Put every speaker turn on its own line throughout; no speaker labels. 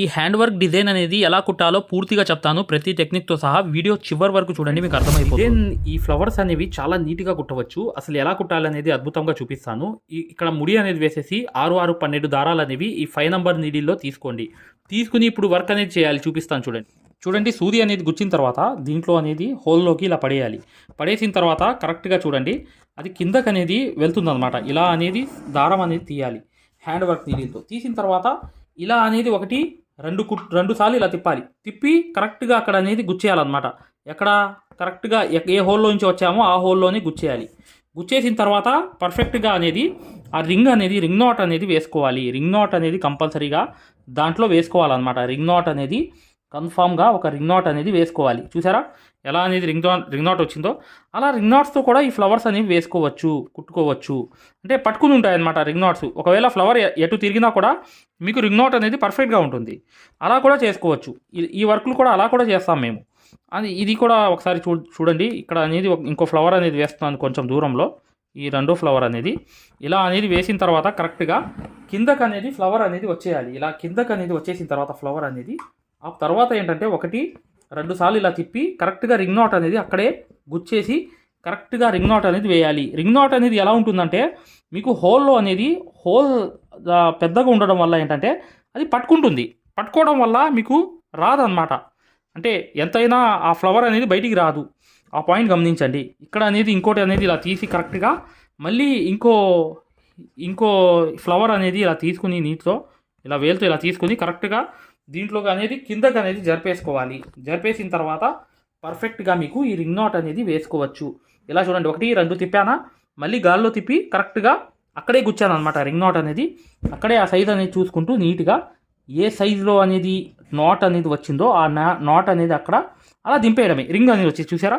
ఈ hand work design అనేది ఎలా కుట్టాలో పూర్తిగా చెప్తాను. ప్రతి టెక్నిక్తో సహా వీడియో చివరి వరకు చూడండి మీకు అర్థమైపోతుంది. ఈ ఫ్లవర్స్ అనేవి చాలా నీట్గా కుట్టవచ్చు. అసలు ఎలా కుట్టాలనేది అద్భుతంగా చూపిస్తాను. ఇక్కడ ముడి అనేది వేసేసి ఆరు ఆరు పన్నెండు దారాలు అనేవి ఈ ఫైవ్ నంబర్ నీడిల్లో తీసుకోండి. తీసుకుని ఇప్పుడు వర్క్ అనేది చేయాలి చూపిస్తాను చూడండి. చూడండి సూది అనేది గుచ్చిన తర్వాత దీంట్లో అనేది హోల్లోకి ఇలా పడేయాలి. పడేసిన తర్వాత కరెక్ట్గా చూడండి అది కిందకు అనేది వెళ్తుందన్నమాట. ఇలా అనేది దారం అనేది తీయాలి హ్యాండ్ వర్క్ నీడిల్తో తీసిన తర్వాత ఇలా అనేది ఒకటి రెండు కుట్ రెండు సార్లు ఇలా తిప్పాలి. తిప్పి కరెక్ట్గా అక్కడ అనేది గుచ్చేయాలన్నమాట. ఎక్కడ కరెక్ట్గా ఏ హోల్లో నుంచి వచ్చామో ఆ హోల్లోనే గుచ్చేయాలి. గుచ్చేసిన తర్వాత పర్ఫెక్ట్గా అనేది ఆ రింగ్ అనేది రింగ్ నాట్ అనేది వేసుకోవాలి. రింగ్ నాట్ అనేది కంపల్సరీగా దాంట్లో వేసుకోవాలన్నమాట. రింగ్ నాట్ అనేది కన్ఫామ్గా ఒక రింగ్ నాట్ అనేది వేసుకోవాలి. చూసారా? ఎలా అనేది రింగ్ నాట్ రింగ్ నాట్ వచ్చిందో? అలా రింగ్ నాట్స్తో కూడా ఈ ఫ్లవర్స్ అనేవి వేసుకోవచ్చు కుట్టుకోవచ్చు. అంటే పట్టుకుని ఉంటాయి అనమాట రింగ్ నాట్స్. ఒకవేళ ఫ్లవర్ ఎటు తిరిగినా కూడా మీకు రింగ్ నాట్ అనేది పర్ఫెక్ట్గా ఉంటుంది. అలా కూడా చేసుకోవచ్చు. ఈ- ఈ వర్క్లు కూడా అలా కూడా చేస్తాం మేము. అది ఇది కూడా ఒకసారి చూ చూడండి. ఇక్కడ అనేది ఇంకో ఫ్లవర్ అనేది వేస్తున్నాను కొంచెం దూరంలో. ఈ రెండో ఫ్లవర్ అనేది. ఇలా అనేది వేసిన తర్వాత కరెక్ట్గా కిందకు అనేది ఫ్లవర్ అనేది వచ్చేయాలి. ఇలా కిందకు అనేది వచ్చేసిన తర్వాత ఫ్లవర్ అనేది ఆ తర్వాత ఏంటంటే ఒకటి రెండు సార్లు ఇలా తిప్పి కరెక్ట్గా రింగ్ నాట్ అనేది అక్కడే గుచ్చేసి కరెక్ట్గా రింగ్ నాట్ అనేది వేయాలి. రింగ్ నాట్ అనేది ఎలా ఉంటుందంటే మీకు హోల్లో అనేది హోల్ పెద్దగా ఉండడం వల్ల ఏంటంటే అది పట్టుకుంటుంది. పట్టుకోవడం వల్ల మీకు రాదన్నమాట. అంటే ఎంతైనా ఆ ఫ్లవర్ అనేది బయటికి రాదు. ఆ పాయింట్ గమనించండి. ఇక్కడ అనేది ఇంకోటి అనేది ఇలా తీసి కరెక్ట్గా మళ్ళీ ఇంకో ఇంకో ఫ్లవర్ అనేది ఇలా తీసుకుని నీటితో ఇలా వేలుతో ఇలా తీసుకుని కరెక్ట్గా దీంట్లోకి అనేది కిందకి అనేది జరిపేసుకోవాలి. జరిపేసిన తర్వాత పర్ఫెక్ట్గా మీకు ఈ రింగ్ నాట్ అనేది వేసుకోవచ్చు. ఇలా చూడండి ఒకటి రెండు తిప్పానా? మళ్ళీ గాల్లో తిప్పి కరెక్ట్గా అక్కడే గుచ్చాను అనమాట రింగ్ నాట్ అనేది. అక్కడే ఆ సైజ్ అనేది చూసుకుంటూ నీట్గా ఏ సైజులో అనేది నాట్ అనేది వచ్చిందో ఆ నా నాట్ అనేది అక్కడ అలా దింపేయడమే. రింగ్ అనేది వచ్చి చూసారా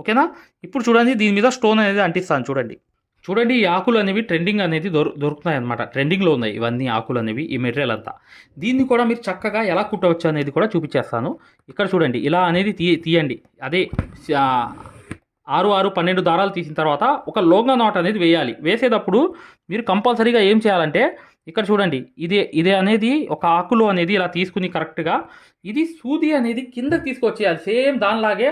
ఓకేనా? ఇప్పుడు చూడండి దీని మీద స్టోన్ అనేది అంటిస్తాను చూడండి. చూడండి ఈ ఆకులు అనేవి ట్రెండింగ్ అనేది దొరు దొరుకుతున్నాయి అనమాట ట్రెండింగ్లో ఉన్నాయి ఇవన్నీ ఆకులు అనేవి ఈ మెటీరియల్ అంతా. దీన్ని కూడా మీరు చక్కగా ఎలా కుట్టవచ్చు అనేది కూడా చూపించేస్తాను. ఇక్కడ చూడండి ఇలా అనేది తీ తీయండి. అదే ఆరు ఆరు పన్నెండు దారాలు తీసిన తర్వాత ఒక లోంగా నాట్ అనేది వేయాలి. వేసేటప్పుడు మీరు కంపల్సరీగా ఏం చేయాలంటే ఇక్కడ చూడండి ఇదే ఇదే అనేది ఒక ఆకులు అనేది ఇలా తీసుకుని కరెక్ట్గా ఇది సూది అనేది కిందకి తీసుకొచ్చేయాలి. సేమ్ దానిలాగే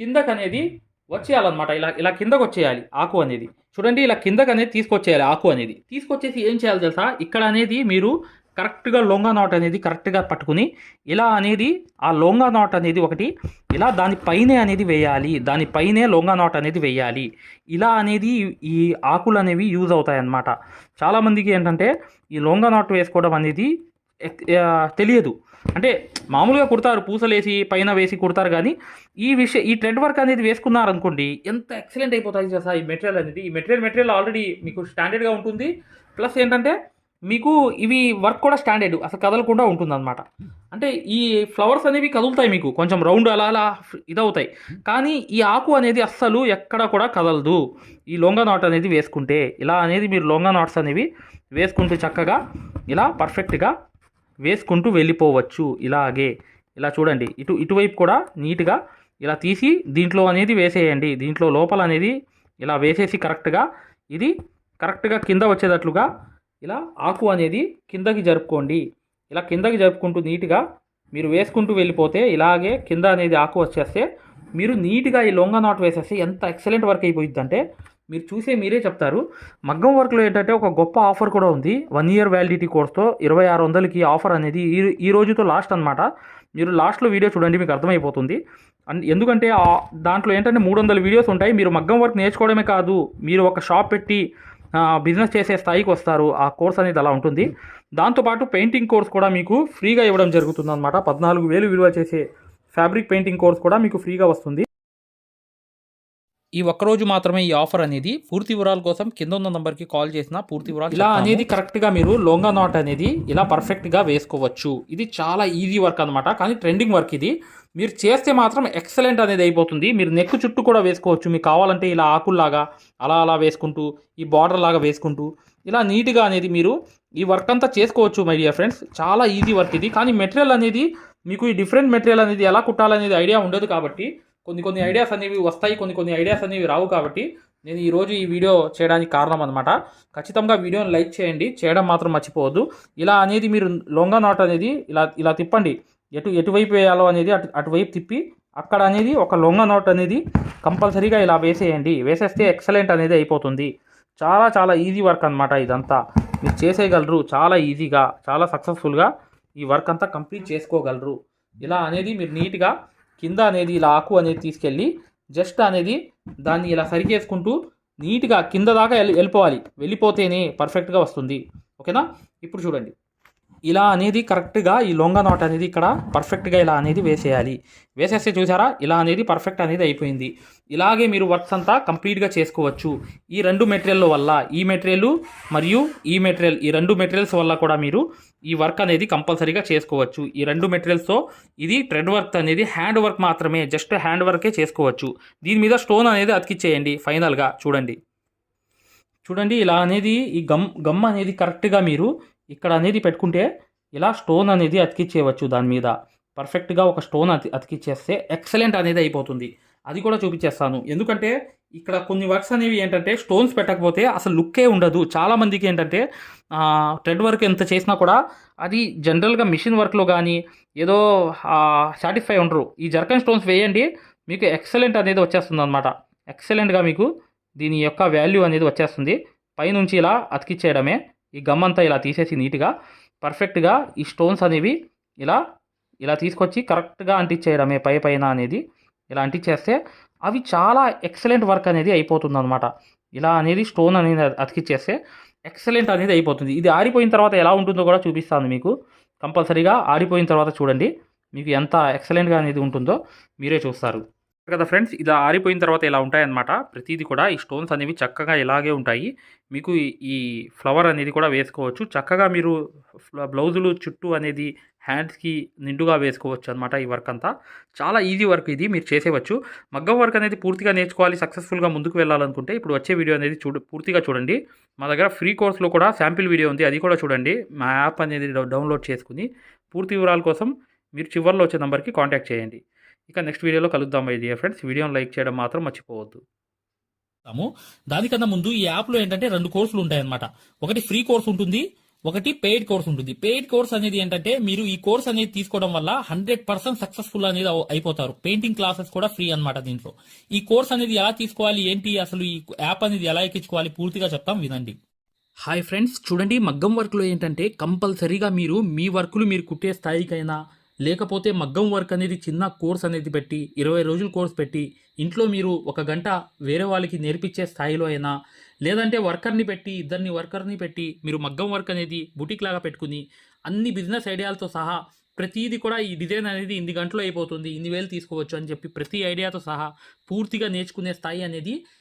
కిందకనేది వచ్చేయాలన్నమాట. ఇలా ఇలా కిందకు వచ్చేయాలి. ఆకు అనేది. చూడండి ఇలా కిందకి అనేది తీసుకొచ్చేయాలి ఆకు అనేది. తీసుకొచ్చేసి ఏం చేయాలి తెలుసా? ఇక్కడ అనేది మీరు కరెక్ట్గా లొంగా నాట్ అనేది కరెక్ట్గా పట్టుకుని ఇలా అనేది ఆ లొంగా నాట్ అనేది ఒకటి ఇలా దానిపైనే అనేది వేయాలి. దానిపైనే లొంగా నాట్ అనేది వేయాలి. ఇలా అనేది ఈ ఆకులు అనేవి యూజ్ అవుతాయి అన్నమాట చాలామందికి ఏంటంటే ఈ లొంగా నాట్ వేసుకోవడం అనేది తెలియదు. అంటే మామూలుగా కుడతారు పూసలేసి పైన వేసి కుడతారు కానీ ఈ విషయం ఈ ట్రెడ్ వర్క్ అనేది వేసుకున్నారు అనుకోండి ఎంత ఎక్సలెంట్ అయిపోతుంది సార్ ఈ మెటీరియల్ అనేది. ఈ మెటీరియల్ మెటీరియల్ ఆల్రెడీ మీకు స్టాండర్డ్గా ఉంటుంది. ప్లస్ ఏంటంటే మీకు ఇవి వర్క్ కూడా స్టాండర్డ్ అసలు కదలకుండా ఉంటుందన్నమాట. అంటే ఈ ఫ్లవర్స్ అనేవి కదులుతాయి మీకు. కొంచెం రౌండ్ అలా అలా ఇదవుతాయి. కానీ ఈ ఆకు అనేది అస్సలు ఎక్కడ కూడా కదలదు. ఈ లొంగ నాట్ అనేది వేసుకుంటే ఇలా అనేది మీరు లొంగ నాట్స్ అనేవి వేసుకుంటూ చక్కగా ఇలా పర్ఫెక్ట్గా వేసుకుంటూ వెళ్ళిపోవచ్చు. ఇలాగే ఇలా చూడండి. ఇటు ఇటువైపు కూడా నీట్గా ఇలా తీసి దీంట్లో అనేది వేసేయండి. దీంట్లో లోపల అనేది ఇలా వేసేసి కరెక్ట్గా ఇది కరెక్ట్గా కింద వచ్చేటట్లుగా ఇలా ఆకు అనేది కిందకి జరుపుకోండి. ఇలా కిందకి జరుపుకుంటూ నీట్గా మీరు వేసుకుంటూ వెళ్ళిపోతే ఇలాగే కింద అనేది ఆకు వచ్చేస్తే మీరు నీట్గా ఈ లొంగ నాట్ వేసేస్తే ఎంత ఎక్సలెంట్ వర్క్ అయిపోయింది అంటే మీరు చూసే మీరే చెప్తారు. మగ్గం వర్క్లో ఏంటంటే ఒక గొప్ప ఆఫర్ కూడా ఉంది. వన్ ఇయర్ వ్యాలిడిటీ కోర్స్తో ఇరవై ఆరు వందలకి ఆఫర్ అనేది ఈ ఈ రోజుతో లాస్ట్ అనమాట మీరు లాస్ట్లో వీడియో చూడండి మీకు అర్థమైపోతుంది. అండ్ ఎందుకంటే దాంట్లో ఏంటంటే మూడు వందల వీడియోస్ ఉంటాయి. మీరు మగ్గం వర్క్ నేర్చుకోవడమే కాదు మీరు ఒక షాప్ పెట్టి బిజినెస్ చేసే స్థాయికి వస్తారు. ఆ కోర్స్ అనేది అలా ఉంటుంది. దాంతోపాటు పెయింటింగ్ కోర్స్ కూడా మీకు ఫ్రీగా ఇవ్వడం జరుగుతుంది అనమాట పద్నాలుగు వేలు విలువ చేసే ఫ్యాబ్రిక్ పెయింటింగ్ కోర్స్ కూడా మీకు ఫ్రీగా వస్తుంది. ఈ ఒక్కరోజు మాత్రమే ఈ ఆఫర్ అనేది పూర్తి వివరాల కోసం కింద ఉన్న నంబర్కి కాల్ చేసిన పూర్తి వివరాలు ఇలా అనేది కరెక్ట్గా మీరు లోంగా నాట్ అనేది ఇలా పర్ఫెక్ట్గా వేసుకోవచ్చు. ఇది చాలా ఈజీ వర్క్ అనమాట కానీ ట్రెండింగ్ వర్క్ ఇది. మీరు చేస్తే మాత్రం ఎక్సలెంట్ అనేది అయిపోతుంది. మీరు నెక్ చుట్టూ కూడా వేసుకోవచ్చు. మీకు కావాలంటే ఇలా ఆకుల్లాగా అలా అలా వేసుకుంటూ ఈ బార్డర్ లాగా వేసుకుంటూ ఇలా నీట్గా అనేది మీరు ఈ వర్క్ అంతా చేసుకోవచ్చు మై డియర్ ఫ్రెండ్స్. చాలా ఈజీ వర్క్ ఇది. కానీ మెటీరియల్ అనేది మీకు ఈ డిఫరెంట్ మెటీరియల్ అనేది ఎలా కుట్టాలనేది ఐడియా ఉండదు కాబట్టి కొన్ని కొన్ని ఐడియాస్ అనేవి వస్తాయి కొన్ని కొన్ని ఐడియాస్ అనేవి రావు కాబట్టి నేను ఈరోజు ఈ వీడియో చేయడానికి కారణం అనమాట ఖచ్చితంగా వీడియోని లైక్ చేయండి చేయడం మాత్రం మర్చిపోవద్దు. ఇలా అనేది మీరు లొంగ నాట్ అనేది ఇలా ఇలా తిప్పండి. ఎటు ఎటువైపు వేయాలో అనేది అటు అటువైపు తిప్పి అక్కడ అనేది ఒక లొంగ నాట్ అనేది కంపల్సరీగా ఇలా వేసేయండి. వేసేస్తే ఎక్సలెంట్ అనేది అయిపోతుంది. చాలా చాలా ఈజీ వర్క్ అనమాట ఇదంతా. మీరు చేసేయగలరు చాలా ఈజీగా చాలా సక్సెస్ఫుల్గా ఈ వర్క్ అంతా కంప్లీట్ చేసుకోగలరు. ఇలా అనేది మీరు నీట్గా కింద అనేది ఇలా ఆకు అనేది తీసుకెళ్ళి జస్ట్ అనేది దాన్ని ఇలా సరిచేసుకుంటూ నీట్గా కింద దాకా వెళ్ళి వెళ్ళిపోవాలి. వెళ్ళిపోతేనే పర్ఫెక్ట్గా వస్తుంది. ఓకేనా? ఇప్పుడు చూడండి. ఇలా అనేది కరెక్ట్గా ఈ లొంగ నాట్ అనేది ఇక్కడ పర్ఫెక్ట్గా ఇలా అనేది వేసేయాలి. వేసేస్తే చూసారా? ఇలా అనేది పర్ఫెక్ట్ అనేది అయిపోయింది. ఇలాగే మీరు వర్క్స్ అంతా కంప్లీట్గా చేసుకోవచ్చు. ఈ రెండు మెటీరియల్ వల్ల ఈ మెటీరియల్ మరియు ఈ మెటీరియల్ ఈ రెండు మెటీరియల్స్ వల్ల కూడా మీరు ఈ వర్క్ అనేది కంపల్సరీగా చేసుకోవచ్చు. ఈ రెండు మెటీరియల్స్తో ఇది థ్రెడ్ వర్క్ అనేది హ్యాండ్ వర్క్ మాత్రమే జస్ట్ హ్యాండ్ వర్కే చేసుకోవచ్చు. దీని మీద స్టోన్ అనేది అతికిచ్చేయండి ఫైనల్గా చూడండి. చూడండి ఇలా అనేది ఈ గమ్ గమ్ అనేది కరెక్ట్గా మీరు ఇక్కడ అనేది పెట్టుకుంటే ఇలా స్టోన్ అనేది అతికిచ్చేయవచ్చు దాని మీద. పర్ఫెక్ట్గా ఒక స్టోన్ అతి అతికిచ్చేస్తే ఎక్సలెంట్ అనేది అయిపోతుంది. అది కూడా చూపించేస్తాను. ఎందుకంటే ఇక్కడ కొన్ని వర్క్స్ అనేవి ఏంటంటే స్టోన్స్ పెట్టకపోతే అసలు లుక్కే ఉండదు. చాలామందికి ఏంటంటే థ్రెడ్ వర్క్ ఎంత చేసినా కూడా అది జనరల్గా మిషన్ వర్క్లో కానీ ఏదో సాటిస్ఫై ఉండరు. ఈ జర్కన్ స్టోన్స్ వేయండి మీకు ఎక్సలెంట్ అనేది వచ్చేస్తుంది అనమాట ఎక్సలెంట్గా మీకు దీని యొక్క వాల్యూ అనేది వచ్చేస్తుంది. పైనుంచి ఇలా అతికిచ్చేయడమే. ఈ గమ్ అంతా ఇలా తీసేసి నీట్గా పర్ఫెక్ట్గా ఈ స్టోన్స్ అనేవి ఇలా ఇలా తీసుకొచ్చి కరెక్ట్గా అంటించేయడమే పై పైన అనేది ఇలా అంటించేస్తే అవి చాలా ఎక్సలెంట్ వర్క్ అనేది అయిపోతుంది అనమాట ఇలా అనేది స్టోన్ అనేది అతికిచ్చేస్తే ఎక్సలెంట్ అనేది అయిపోతుంది. ఇది ఆరిపోయిన తర్వాత ఎలా ఉంటుందో కూడా చూపిస్తాను మీకు. కంపల్సరీగా ఆరిపోయిన తర్వాత చూడండి. మీకు ఎంత ఎక్సలెంట్గా అనేది ఉంటుందో మీరే చూస్తారు. కదా ఫ్రెండ్స్ ఇలా ఆరిపోయిన తర్వాత ఇలా ఉంటాయన్నమాట. ప్రతిదీ కూడా ఈ స్టోన్స్ అనేవి చక్కగా ఇలాగే ఉంటాయి. మీకు ఈ- ఫ్లవర్ అనేది కూడా వేసుకోవచ్చు. చక్కగా మీరు బ్లౌజులు చుట్టూ అనేది హ్యాండ్స్కి నిండుగా వేసుకోవచ్చు అనమాట ఈ వర్క్ అంతా. చాలా ఈజీ వర్క్ ఇది మీరు చేసేవచ్చు మగ్గం వర్క్ అనేది పూర్తిగా నేర్చుకోవాలి సక్సెస్ఫుల్గా ముందుకు వెళ్ళాలనుకుంటే ఇప్పుడు వచ్చే వీడియో అనేది చూడు పూర్తిగా చూడండి. మా దగ్గర ఫ్రీ కోర్స్లో కూడా శాంపిల్ వీడియో ఉంది అది కూడా చూడండి. మా యాప్ అనేది డౌ- డౌన్లోడ్ చేసుకుని పూర్తి వివరాల కోసం మీరు చివరిలో వచ్చే నెంబర్కి కాంటాక్ట్ చేయండి. ఇక నెక్స్ట్ వీడియోలో కలుద్దాం మై డియర్ ఫ్రెండ్స్ వీడియోని లైక్ చేయడం మాత్రం మర్చిపోవద్దు. దానికన్నా ముందు ఈ యాప్లో ఏంటంటే రెండు కోర్సులు ఉంటాయన్నమాట. ఒకటి ఫ్రీ కోర్స్ ఉంటుంది ఒకటి పెయిడ్ కోర్స్ ఉంటుంది. పెయిడ్ కోర్స్ అనేది ఏంటంటే మీరు ఈ కోర్స్ అనేది తీసుకోవడం వల్ల హండ్రెడ్ పర్సెంట్ సక్సెస్ఫుల్ అనేది అయిపోతారు. పెయింటింగ్ క్లాసెస్ కూడా ఫ్రీ అన్నమాట దీంట్లో. ఈ కోర్స్ అనేది ఎలా తీసుకోవాలి ఏంటి అసలు ఈ యాప్ అనేది ఎలా ఎక్కించుకోవాలి పూర్తిగా చెప్తాం వినండి. హాయ్ ఫ్రెండ్స్ చూడండి మగ్గం వర్క్లో ఏంటంటే కంపల్సరీగా మీరు మీ వర్కులు మీరు కుట్టే స్థాయికైనా లేకపోతే మగ్గం వర్క్ అనేది చిన్న కోర్స్ అనేది పెట్టి ఇరవై రోజులు కోర్స్ పెట్టి ఇంట్లో మీరు ఒక గంట వేరే వాళ్ళకి నేర్పించే స్థాయిలో అయినా లేదంటే వర్కర్ని పెట్టి ఇద్దరిని వర్కర్ని పెట్టి మీరు మగ్గం వర్క్ అనేది బుటిక్ లాగా పెట్టుకుని అన్ని బిజినెస్ ఐడియాలతో సహా ప్రతిదీ కూడా ఈ డిజైన్ అనేది ఇన్ని గంటలో అయిపోతుంది ఇన్ని వేలు తీసుకోవచ్చు అని చెప్పి ప్రతి ఐడియాతో సహా పూర్తిగా నేర్చుకునే స్థాయి అనేది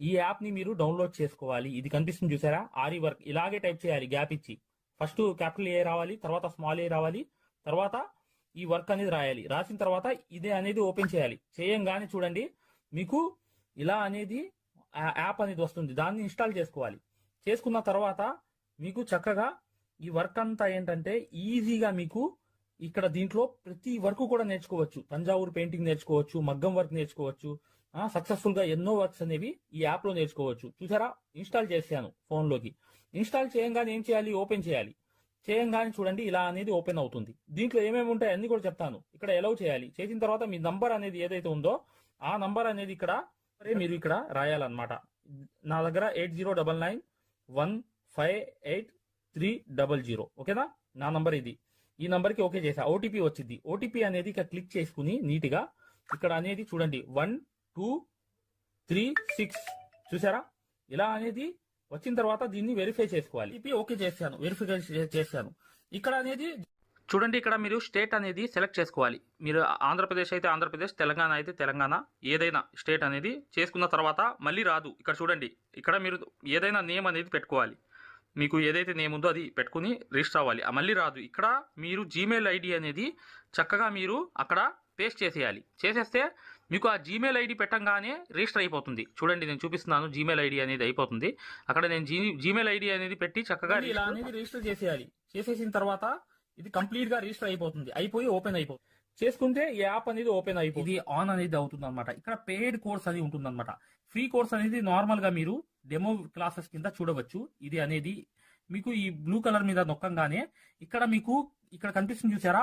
ఈ యాప్ని మీరు డౌన్లోడ్ చేసుకోవాలి. ఇది కనిపిస్తుంది చూసారా? ఆరి వర్క్ ఇలాగే టైప్ చేయాలి. గ్యాప్ ఇచ్చి. ఫస్ట్ క్యాపిటల్ ఏ రావాలి తర్వాత స్మాల్ ఏ రావాలి తర్వాత ఈ వర్క్ అనేది రాయాలి. రాసిన తర్వాత ఇదే అనేది ఓపెన్ చేయాలి. చేయంగానే చూడండి మీకు ఇలా అనేది యాప్ అనేది వస్తుంది. దాన్ని ఇన్స్టాల్ చేసుకోవాలి. చేసుకున్న తర్వాత మీకు చక్కగా ఈ వర్క్ అంతా ఏంటంటే ఈజీగా మీకు ఇక్కడ దీంట్లో ప్రతి వర్క్ కూడా నేర్చుకోవచ్చు. తంజావూరు పెయింటింగ్ నేర్చుకోవచ్చు మగ్గం వర్క్ నేర్చుకోవచ్చు సక్సెస్ఫుల్గా ఎన్నో వర్క్స్ అనేవి ఈ యాప్లో నేర్చుకోవచ్చు. చూసారా? ఇన్స్టాల్ చేశాను ఫోన్లోకి ఇన్స్టాల్ చేయంగానే ఏం చేయాలి? ఓపెన్ చేయాలి. చేయంగానే చూడండి ఇలా అనేది ఓపెన్ అవుతుంది. దీంట్లో ఏమేమి ఉంటాయి అన్ని కూడా చెప్తాను. ఇక్కడ ఎలవ్ చేయాలి. చేసిన తర్వాత మీ నంబర్ అనేది ఏదైతే ఉందో ఆ నంబర్ అనేది ఇక్కడ మీరు ఇక్కడ రాయాలన్నమాట. నా దగ్గర eight zero double nine one five eight three double zero. ఓకేనా? నా నంబర్ ఇది. ఈ నంబర్కి ఓకే చేసా ఓటీపీ వచ్చింది. ఓటీపీ అనేది ఇక్కడ క్లిక్ చేసుకుని నీట్గా ఇక్కడ అనేది చూడండి. One two three six. చూసారా ఇలా అనేది వచ్చిన తర్వాత దీన్ని వెరిఫై చేసుకోవాలి. ఓటీపీ ఓకే చేశాను. వెరిఫై చేశాను. ఇక్కడ అనేది చూడండి ఇక్కడ మీరు స్టేట్ అనేది సెలెక్ట్ చేసుకోవాలి. మీరు ఆంధ్రప్రదేశ్ అయితే ఆంధ్రప్రదేశ్ తెలంగాణ అయితే తెలంగాణ ఏదైనా స్టేట్ అనేది చేసుకున్న తర్వాత మళ్ళీ రాదు. ఇక్కడ చూడండి ఇక్కడ మీరు ఏదైనా నేమ్ అనేది పెట్టుకోవాలి. మీకు ఏదైతే నేమ్ ఉందో అది పెట్టుకుని రిజిస్టర్ అవ్వాలి. మళ్ళీ రాదు. ఇక్కడ మీరు జీమెయిల్ ఐడి అనేది చక్కగా మీరు అక్కడ పేస్ట్ చేసేయాలి. చేసేస్తే మీకు ఆ జీమెయిల్ ఐడి పెట్టంగానే రిజిస్టర్ అయిపోతుంది. చూడండి నేను చూపిస్తున్నాను జీమెయిల్ ఐడి అనేది అయిపోతుంది. అక్కడ నేను జీ జీమెయిల్ ఐడి అనేది పెట్టి చక్కగా ఇలా అనేది రిజిస్టర్ చేసేయాలి. చేసేసిన తర్వాత ఇది కంప్లీట్గా రిజిస్టర్ అయిపోతుంది. అయిపోయి ఓపెన్ అయిపోతుంది చేసుకుంటే ఈ యాప్ అనేది ఓపెన్ అయిపోతుంది ఇది ఆన్ అనేది అవుతుంది అనమాట ఇక్కడ పెయిడ్ కోర్స్ అనేది ఉంటుంది అనమాట ఫ్రీ కోర్స్ అనేది నార్మల్గా మీరు డెమో క్లాసెస్ కింద చూడవచ్చు. ఇది అనేది మీకు ఈ బ్లూ కలర్ మీద నొక్కంగానే ఇక్కడ మీకు ఇక్కడ కనిపిస్తుంది చూసారా?